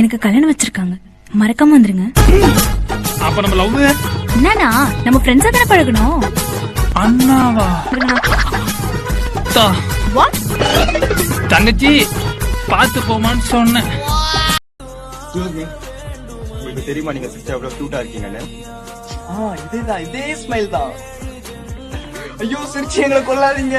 எனக்கு கல்யாணம் வச்சிருக்காங்க. மறக்காம வந்துருங்க. அப்ப நம்ம லவ் என்னண்ணா நம்ம ஃப்ரெண்ட்ஸா தானே பழகணும்? அண்ணாவா? தா. What? தங்கச்சி பாத்து போமான்னு சொன்னேன். உங்களுக்கு தெரியுமா நீங்க சிஸ்டர் எவ்வளவு கியூட்டா இருக்கீங்கன்னு? ஆ இதேதான் இதே ஸ்மைல் தான். ஐயோ சிரிச்சு எங்களை கொல்லாதீங்க.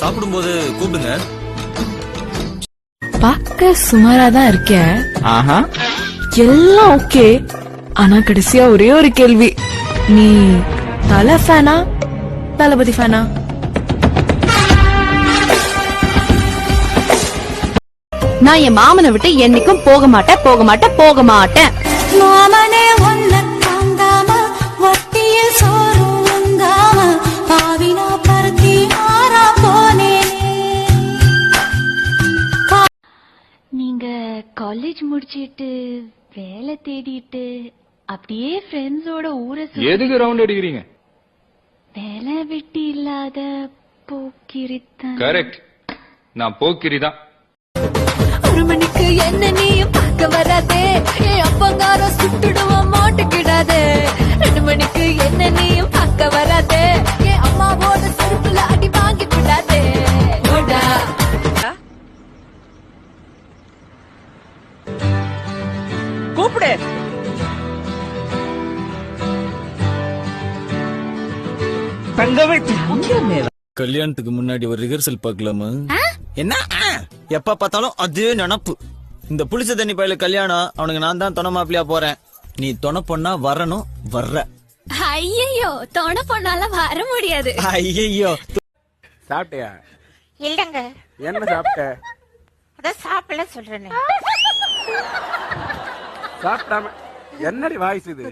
சாப்பிடும்போது கூப்பிடுங்க. பார்க்க சுமாரா தான் இருக்க. ஆஹா. எல்லாம் ஓகே. ஆனா கடைசியா ஒரே ஒரு கேள்வி. நீ தலை ஃபேனா? தளபதி ஃபேனா? நான் என் மாமனை விட்டு என்னைக்கும் போக மாட்டேன் போக மாட்டேன் போக மாட்டேன். மாமனே ஒன்ன காலேஜ் முடிச்சிட்டு வேலை தேடிட்டு அப்படியே ஃப்ரெண்ட்ஸோட ஊரை எதுக்கு ரவுண்ட் அடிக்கிறீங்க? வேலை வெட்டி இல்லாத போக்கிரித்தன் கரெக்ட் நான் போக்கிரி தான். ஒரு மணிக்கு என்ன நீயும் பார்க்க வராதே. கூப்பிடு. கல்யாணத்துக்கு முன்னாடி ஒரு ரிஹர்சல் பார்க்கலாமா? என்ன? எப்ப பார்த்தாலும் அதே நினப்பு. இந்த புளிச்ச தண்ணி பயில கல்யாணம் அவனுக்கு நான் தான் துணை மாப்பிளையா போறேன். நீ துணை பொண்ணா வரணும் வர்ற. ஐயோ தொண பொண்ணால வர முடியாது. ஐயோ சாப்பிட்டியா? இல்லங்க. என்ன சாப்பிட்ட? அதான் சாப்பிடல சொல்றேனே. சாப்பிடாம என்னடி வாய்ஸ் இது?